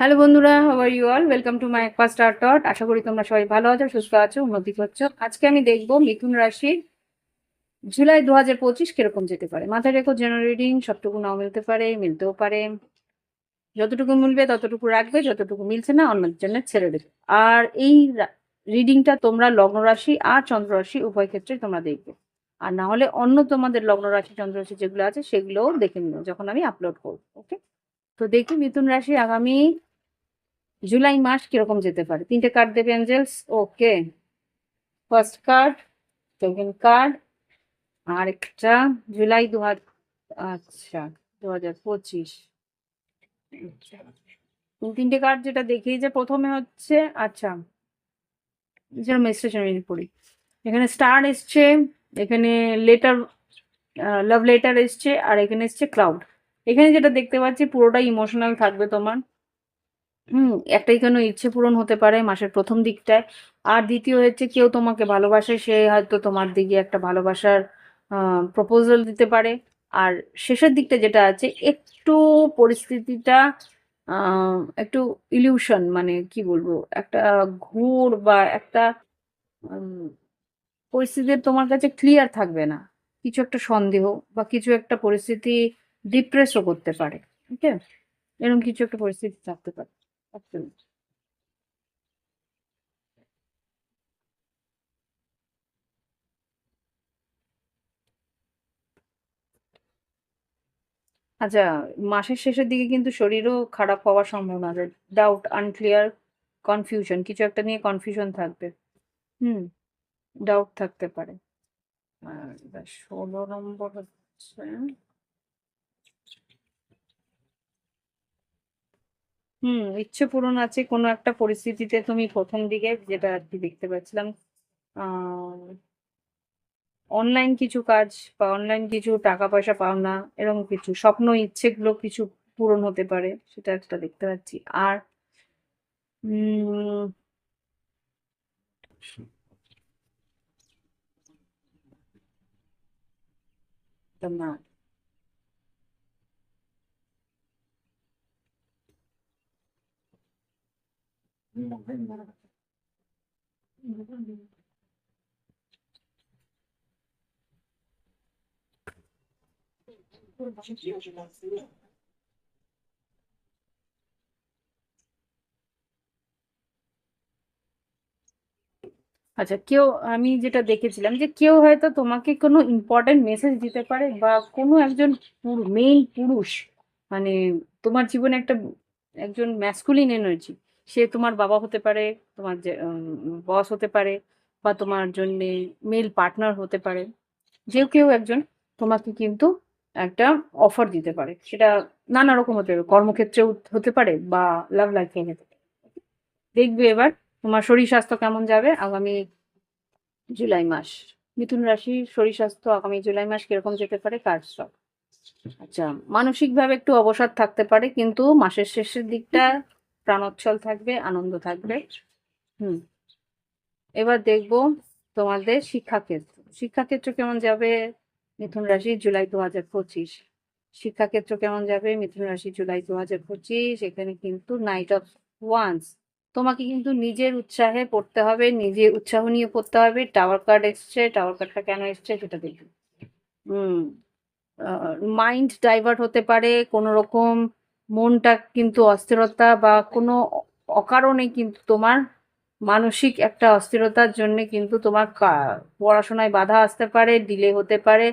Hello বন্ধুরা how are you all welcome to my একপা star টট আশা করি তোমরা সবাই ভালো আছো, সুস্থ আছো, উন্নতি করছ। আজকে আমি দেখব মিথুন রাশির জুলাই দু হাজার পঁচিশ কীরকম যেতে পারে। মাথায় রেখো জেনারেটিং সবটুকু নাও মিলতে পারে, মিলতেও পারে। যতটুকু মিলবে, ততটুকু রাখবে, যতটুকু মিলছে না অন্যের জন্য ছেড়ে দেবে। আর এই রিডিংটা তোমরা লগ্ন রাশি আর চন্দ্র রাশি, উভয় ক্ষেত্রে তোমরা দেখবে। আর না হলে অন্য তোমাদের লগ্ন রাশি, চন্দ্র রাশি যেগুলো আছে, সেগুলোও দেখে নিও, যখন আমি আপলোড করব ওকে তো দেখি মিথুন রাশি আগামী জুলাই মাস কীরকম যেতে পারে? তিনটে কার্ড দেবে angels okay first card second card আর একটা জুলাই দু আচ্ছা দু হাজার পঁচিশ। আচ্ছা। তিনটে কার্ড যেটা দেখি যে প্রথমে হচ্ছে আচ্ছা যেরকম স্টেশন পড়ি এখানে স্টার এসছে এখানে লেটার লাভ লেটার এসছে আর এখানে এসছে ক্লাউড এখানে যেটা দেখতে পাচ্ছি পুরোটা ইমোশনাল থাকবে তোমার। হুম, একটাই কেন ইচ্ছে পূরণ হতে পারে মাসের প্রথম দিকটায়। আর দ্বিতীয় হচ্ছে কেউ তোমাকে ভালোবাসে, সে হয়তো তোমার দিকে একটা ভালোবাসার প্রপোজাল দিতে পারে। আর শেষের দিকটা যেটা আছে, একটু পরিস্থিতিটা একটু ইলিউশন মানে কি বলব, একটা ঘুর বা একটা পরিস্থিতি তোমার কাছে ক্লিয়ার থাকবে না। কিছু একটা সন্দেহ বা কিছু একটা পরিস্থিতি ডিপ্রেসও করতে পারে ঠিক আছে এরকম কিছু একটা পরিস্থিতি থাকতে পারে। Absolutely. আচ্ছা মাসের শেষের দিকে কিন্তু শরীরও খারাপ হওয়ার সম্ভাবনা আছে। ডাউট আনক্লিয়ার কনফিউশন কিছু একটা নিয়ে কনফিউশন থাকবে। হুম ডাউট থাকতে পারে। আর ষোলো নম্বর হচ্ছে হুম, ইচ্ছে পূরণ আছে কোনো একটা পরিস্থিতিতে তুমি প্রথম দিকে যেটা আর কি দেখতে পাচ্ছিলাম অনলাইন কিছু কাজ বা অনলাইন কিছু টাকা পয়সা পাওনা এরকম কিছু, স্বপ্ন, ইচ্ছেগুলো কিছু পূরণ হতে পারে, সেটা একটা দেখতে পাচ্ছি। আর, উম, না। আচ্ছা কেউ, আমি যেটা দেখেছিলাম যে কেউ হয়তো তোমাকে কোনো ইম্পর্টেন্ট মেসেজ দিতে পারে বা কোনো একজন মেইন পুরুষ মানে তোমার জীবনে একটা একজন ম্যাসকুলিন এনার্জি সে তোমার বাবা হতে পারে, তোমার বস হতে পারে বা তোমার জন্য মেল পার্টনার হতে পারে। যে কেউ একজন তোমাকে কিন্তু একটা অফার দিতে পারে। সেটা নানা রকম হতে পারে, কর্মক্ষেত্রেও হতে পারে বা লাভ লাইফে হতে পারে। দেখবে এবার তোমার শরীর স্বাস্থ্য কেমন যাবে আগামী জুলাই মাস। মিথুন রাশি শরীর স্বাস্থ্য আগামী জুলাই মাস কীরকম যেতে পারে কার আচ্ছা মানসিকভাবে একটু অবসাদ থাকতে পারে, কিন্তু মাসের শেষের দিকটা প্রাণোচ্ছল থাকবে আনন্দ থাকবে। হুম। এবার দেখব তোমাদের শিক্ষাক্ষেত্র। শিক্ষাক্ষেত্র কেমন যাবে? মিথুন রাশি জুলাই দু হাজার পঁচিশ। শিক্ষাক্ষেত্র কেমন যাবে? মিথুন রাশি জুলাই দু হাজার পঁচিশ। এখানে কিন্তু নাইট অফ ওয়ান্স তোমাকে কিন্তু নিজের উৎসাহে পড়তে হবে নিজে উৎসাহ নিয়ে পড়তে হবে। টাওয়ার কার্ড এসছে টাওয়ার কার্ডটা কেন এসছে সেটা দেখি হুম। মাইন্ড ডাইভার্ট হতে পারে কোনো রকম মনটা কিন্তু অস্থিরতা বা কোনো অকারণে কিন্তু তোমার মানসিক একটা অস্থিরতার জন্য কিন্তু তোমার পড়াশোনায় বাধা আসতে পারে ডিলে হতে পারে।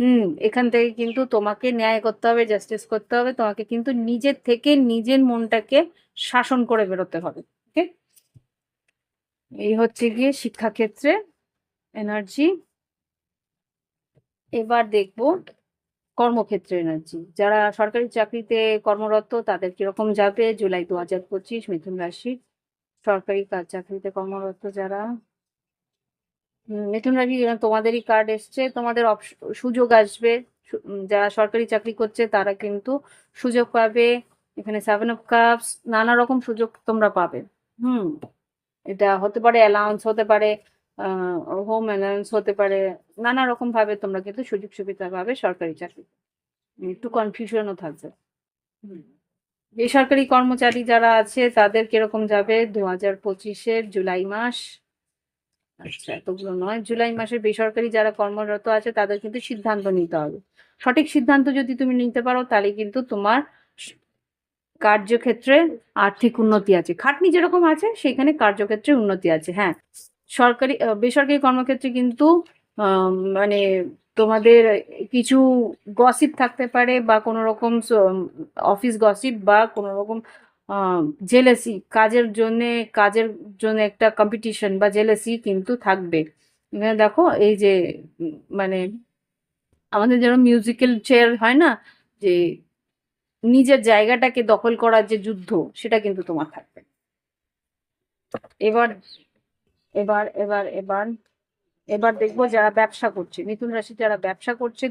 হুম, এখান থেকে কিন্তু তোমাকে ন্যায় করতে হবে জাস্টিস করতে হবে। তোমাকে কিন্তু নিজের থেকে নিজের মনটাকে শাসন করে বেরোতে হবে ওকে এই হচ্ছে গিয়ে শিক্ষাক্ষেত্রে এনার্জি এবার দেখব কর্মক্ষেত্রে এনার্জি। যারা সরকারি চাকরিতে কর্মরত, তাদের কীরকম যাবে? জুলাই দু হাজার পঁচিশ মিথুন রাশি সরকারি কাজ চাকরিতে কর্মরত যারা। মিথুন রাশি তোমাদেরই কার্ড এসছে। তোমাদের সুযোগ আসবে। যারা সরকারি চাকরি করছে, তারা কিন্তু সুযোগ পাবে। এখানে সেভেন অফ কাপস নানা রকম সুযোগ তোমরা পাবে। হুম, এটা হতে পারে অ্যালাউন্স হতে পারে। হোম অ্যালাউন্স হতে পারে নানা রকম ভাবে তোমরা কিন্তু সুযোগ সুবিধা পাবে সরকারি চাকরি। একটু কনফিউশনও থাকবে। বেসরকারি কর্মচারী যারা আছে তাদের কীরকম যাবে? দু হাজার পঁচিশের জুলাই মাস। আচ্ছা এতগুলো নয়। জুলাই মাসে বেসরকারি যারা কর্মরত আছে তাদের কিন্তু সিদ্ধান্ত নিতে হবে। সঠিক সিদ্ধান্ত যদি তুমি নিতে পারো তাহলে কিন্তু তোমার কার্যক্ষেত্রে আর্থিক উন্নতি আছে। খাটনি যেরকম আছে সেখানে কার্যক্ষেত্রে উন্নতি আছে। হ্যাঁ সরকারি বেসরকারি কর্মক্ষেত্রে কিন্তু মানে তোমাদের কিছু গসিপ থাকতে পারে বা কোনো রকম অফিস গসিপ বা কোনো রকম জেলেসি কাজের জন্য কাজের জন্য একটা কম্পিটিশন বা জেলেসি কিন্তু থাকবে। এখানে দেখো, এই যে মানে আমাদের যেরকম মিউজিক্যাল চেয়ার হয় না, যে নিজের জায়গাটাকে দখল করার যে যুদ্ধ, সেটা কিন্তু তোমার থাকবে। এবার এবার এবার এবার এবার দেখব যারা ব্যবসা করছে। মিথুন রাশি যারা ব্যবসা করছে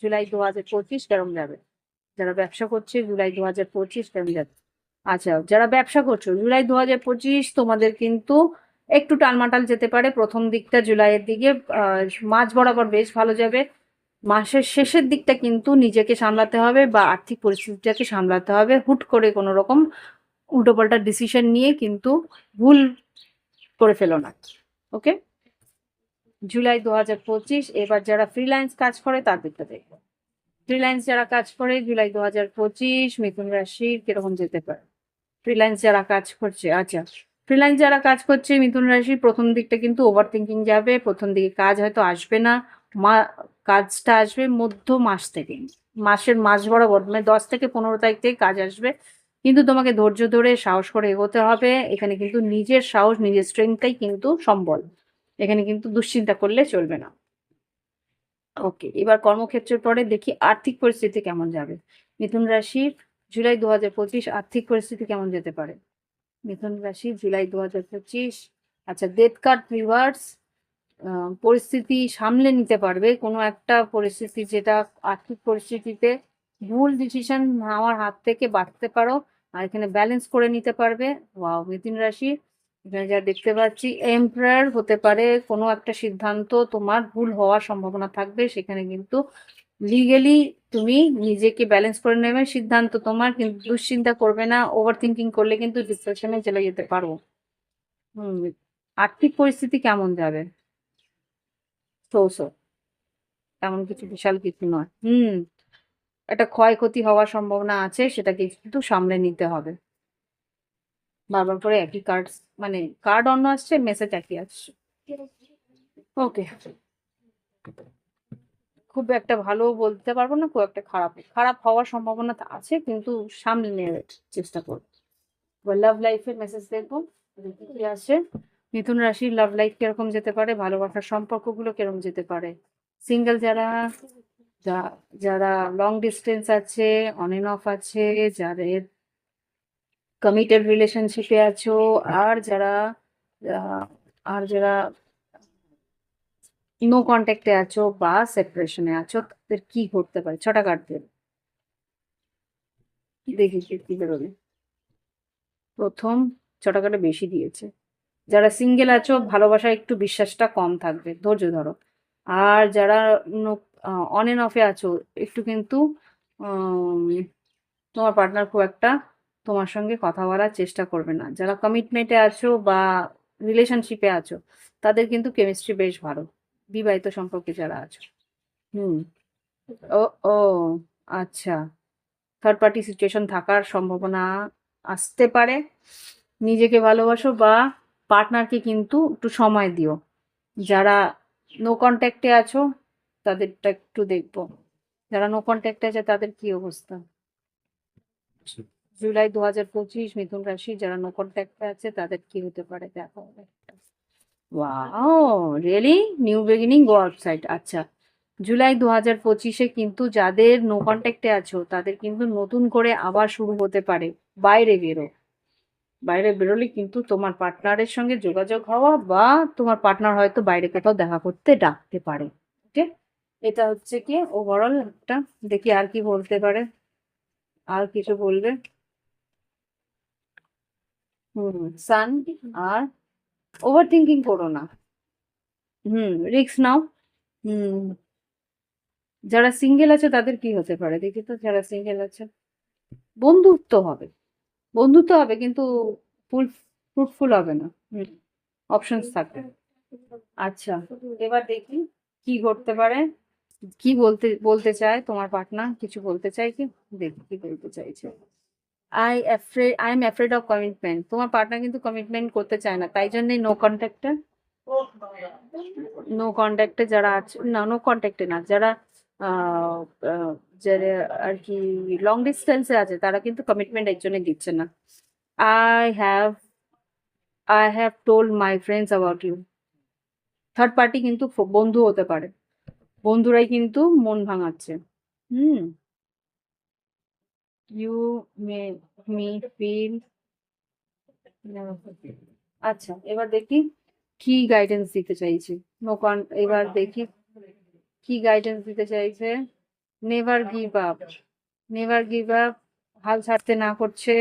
জুলাই দু হাজার পঁচিশ কেরম যাবে? যারা ব্যবসা করছে, জুলাই দু হাজার পঁচিশ কেরম যাবে? আচ্ছা যারা ব্যবসা করছ, জুলাই দু হাজার পঁচিশ তোমাদের কিন্তু একটু টালমাটাল যেতে পারে। প্রথম দিকটা জুলাইয়ের দিকে মাঝ বরাবর বেশ ভালো যাবে। মাসের শেষের দিকটা কিন্তু নিজেকে সামলাতে হবে বা আর্থিক পরিস্থিতিটাকে সামলাতে হবে। হুট করে কোনো রকম উল্টোপাল্টা ডিসিশন নিয়ে কিন্তু ভুল করে ফেলো না। ওকে? জুলাই দু হাজার পঁচিশ, এবার যারা ফ্রিল্যান্স কাজ করে তাদেরটা দেখব ফ্রিল্যান্স যারা কাজ করে, জুলাই দু হাজার পঁচিশ, মিথুন রাশির কীরকম যেতে পারে? ফ্রিল্যান্স যারা কাজ করছে আচ্ছা। ফ্রিল্যান্স যারা কাজ করছে, মিথুন রাশির প্রথম দিকটা কিন্তু ওভার থিঙ্কিং যাবে, প্রথম দিকে কাজ হয়তো আসবে না। মা, কাজটা আসবে মধ্য মাস থেকে। মাসের মাস বরাবর মানে দশ থেকে পনেরো তারিখ থেকে কাজ আসবে। কিন্তু তোমাকে ধৈর্য ধরে সাহস করে এগোতে হবে। এখানে কিন্তু নিজের সাহস, নিজের স্ট্রেংথটাই কিন্তু সম্বল। এখানে কিন্তু দুশ্চিন্তা করলে চলবে না। ওকে এবার কর্মক্ষেত্রের পরে দেখি আর্থিক পরিস্থিতি কেমন যাবে। মিথুন রাশির জুলাই দু হাজার পঁচিশ, আর্থিক পরিস্থিতি কেমন যেতে পারে? মিথুন রাশি, জুলাই দু হাজার পঁচিশ আচ্ছা ডেথ কার্ড রিভার্স পরিস্থিতি সামলে নিতে পারবে। কোনো একটা পরিস্থিতি যেটা আর্থিক পরিস্থিতিতে ভুল ডিসিশন নেওয়ার হাত থেকে বাঁচতে পারো। আর এখানে ব্যালেন্স করে নিতে পারবে। ওয়াও মিথুন রাশি, এখানে যা দেখতে পাচ্ছি এমপ্রায়ার হতে পারে, কোনো একটা সিদ্ধান্ত তোমার ভুল হওয়ার সম্ভাবনা থাকবে। সেখানে কিন্তু লিগেলি তুমি নিজেকে ব্যালেন্স করে নেবে, সিদ্ধান্ত তোমার কিন্তু দুশ্চিন্তা করবে না ওভার থিঙ্কিং করলে কিন্তু ডিপ্রেশনে চলে যেতে পারো। হুম, আর্থিক পরিস্থিতি কেমন যাবে? সো তেমন কিছু বিশাল কিছু নয়। হুম। একটা ক্ষয়ক্ষতি হওয়ার সম্ভাবনা আছে, সেটাকে কিন্তু সামলে নিতে হবে। বারবার করে একই কার্ড মানে কার্ড অন্য আসছে মেসেজ একই আসছে। ওকে খুব একটা ভালো বলতে পারব না, খুব একটা খারাপ খারাপ হওয়ার সম্ভাবনা আছে, কিন্তু সামনে নেওয়ার চেষ্টা করব। এবার লাভ লাইফের মেসেজ দেখব, দেখি কি আসে। মিথুন রাশির লাভ লাইফ কীরকম যেতে পারে, ভালোবাসার সম্পর্কগুলো কীরকম যেতে পারে? সিঙ্গেল যারা যারা লং ডিস্টেন্স আছে অন এন্ড অফ আছে, যাদের কমিটেড রিলেশনশিপে আছো, আর যারা আর যারা নো কন্ট্যাক্টে আছো বা সেপারেশনে আছো, তাদের কি ঘটতে পারে? ছটা কার্ড দেখি কি বেরোবে। প্রথম ছটা কার্ডে বেশি দিয়েছে। যারা সিঙ্গেল আছো, ভালোবাসায় একটু বিশ্বাসটা কম থাকবে। ধৈর্য ধরো। আর যারা অন এন্ড অফে আছো। একটু কিন্তু তোমার পার্টনার খুব একটা তোমার সঙ্গে কথা বলার চেষ্টা করবে না। যারা কমিটমেন্টে আছো বা রিলেশনশিপে আছো, তাদের কিন্তু কেমিস্ট্রি বেশ ভালো। বিবাহিত সম্পর্কে যারা আছো। হুম। ও ও আচ্ছা। থার্ড পার্টি সিচুয়েশন থাকার সম্ভাবনা আসতে পারে। নিজেকে ভালোবাসো বা পার্টনারকে কিন্তু একটু সময় দিও। যারা নো কন্ট্যাক্টে আছো তাদেরটা একটু দেখব। যারা নো কন্ট্যাক্টে আছে তাদের কি অবস্থা? জুলাই দু হাজার পঁচিশ মিথুন রাশি যারা নো কন্ট্যাক্টে আছে তাদের কি হতে পারে? দেখো। Wow really new beginning go outside আচ্ছা। জুলাই দু হাজার পঁচিশে কিন্তু যাদের নো কন্ট্যাক্টে আছো তাদের কিন্তু নতুন করে আবার শুরু হতে পারে। বাইরে বেরো। বাইরে বেরোলে কিন্তু তোমার পার্টনারের সঙ্গে যোগাযোগ হওয়া বা তোমার পার্টনার হয়তো বাইরে কোথাও দেখা করতে ডাকতে পারে। ওকে এটা হচ্ছে কি ওভারঅল একটা, দেখি আর কি বলতে পারে, আর কিছু বলবে? হুম সান আর ওভার থিঙ্কিং করো না। হুম রিস্ক নাও। হুম, যারা সিঙ্গেল আছে তাদের কি হতে পারে? দেখি তো, যারা সিঙ্গেল আছে। বন্ধুত্ব হবে। বন্ধুত্ব হবে কিন্তু ফুল ফ্রুটফুল হবে না। হুম অপশনস থাকবে। আচ্ছা এবার দেখি কি করতে পারে। কি বলতে বলতে চায় তোমার পার্টনার কিছু বলতে চাই কি? দেখি কি বলতে চাইছে। I afraid I am afraid of commitment তোমার পার্টনার কিন্তু কমিটমেন্ট করতে চায় না, তাই জন্যই নো কন্ট্যাক্টে নো কন্ট্যাক্টে যারা আছে না নো কন্ট্যাক্টে না, যারা যারা আর কি লং ডিস্টেন্সে আছে, তারা কিন্তু কমিটমেন্ট একজনে দিচ্ছে না। I have I have told my friends about you third party কিন্তু বন্ধু হতে পারে। বন্ধুরাই কিন্তু মন ভাঙাচ্ছে। Hmm. You may me feel আচ্ছা এবার দেখি কি গাইডেন্স দিতে চাইছে। নো কন এবার দেখি কি গাইডেন্স দিতে চাইছে। Never give up never give up হাল ছাড়তে না করছে।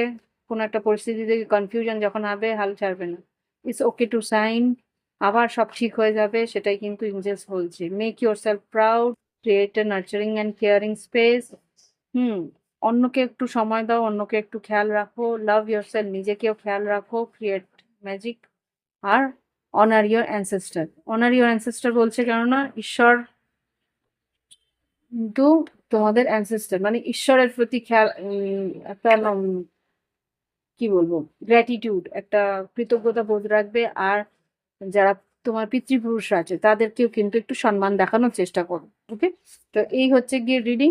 কোনো একটা পরিস্থিতিতে কনফিউশন যখন হবে হাল ছাড়বে না। ইটস ওকে টু সাইন আবার সব ঠিক হয়ে যাবে, সেটাই কিন্তু ইঞ্জেস বলছে। Make yourself proud create a nurturing and caring space hmm, অন্যকে একটু সময় দাও, অন্যকে একটু খেয়াল রাখো। লাভ ইয়োর সেলফ নিজেকেও খেয়াল রাখো। Create magic R honour your ancestor honour your ancestor বলছে কেননা, ঈশ্বর কিন্তু তোমাদের অ্যানসেস্টার মানে ঈশ্বরের প্রতি খেয়াল একটা কি বলব? গ্র্যাটিটিউড একটা কৃতজ্ঞতা বোধ রাখবে। আর যারা তোমার পিতৃপুরুষরা আছে, তাদেরকেও কিন্তু একটু সম্মান দেখানোর চেষ্টা করো ওকে তো এই হচ্ছে গিয়ে রিডিং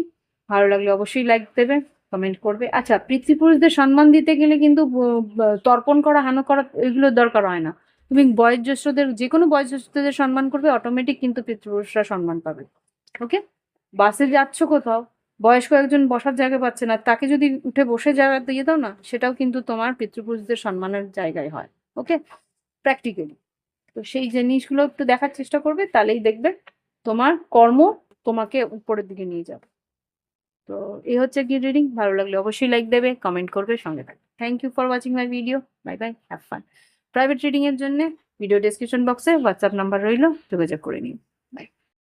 ভালো লাগলে অবশ্যই লাইক দেবে কমেন্ট করবে। আচ্ছা পিতৃপুরুষদের সম্মান দিতে গেলে কিন্তু তর্পণ করা, হানো করা এগুলোর দরকার হয় না। তুমি বয়োজ্যেষ্ঠদের যে কোনো বয়োজ্যেষ্ঠদের সম্মান করবে অটোমেটিক কিন্তু পিতৃপুরুষরা সম্মান পাবে ওকে বাসে যাচ্ছ কোথাও, বয়স্ক একজন বসার জায়গা পাচ্ছে না, তাকে যদি উঠে বসে জায়গা দিয়ে দাও না, সেটাও কিন্তু তোমার পিতৃপুরুষদের সম্মানের জায়গায় হয় ওকে প্র্যাকটিক্যালি তো সেই জিনিসগুলো একটু দেখার চেষ্টা করবে, তাহলেই দেখবে তোমার কর্ম তোমাকে উপরের দিকে নিয়ে যাবে। তো এই হচ্ছে কি রিডিং ভালো লাগলে অবশ্যই লাইক দেবে কমেন্ট করবে, সঙ্গে থাকবে। Thank you for watching my video bye bye have fun private রিডিংয়ের জন্য ভিডিও ডেসক্রিপশন বক্সে হোয়াটসঅ্যাপ নাম্বার রইল, যোগাযোগ করে নিও।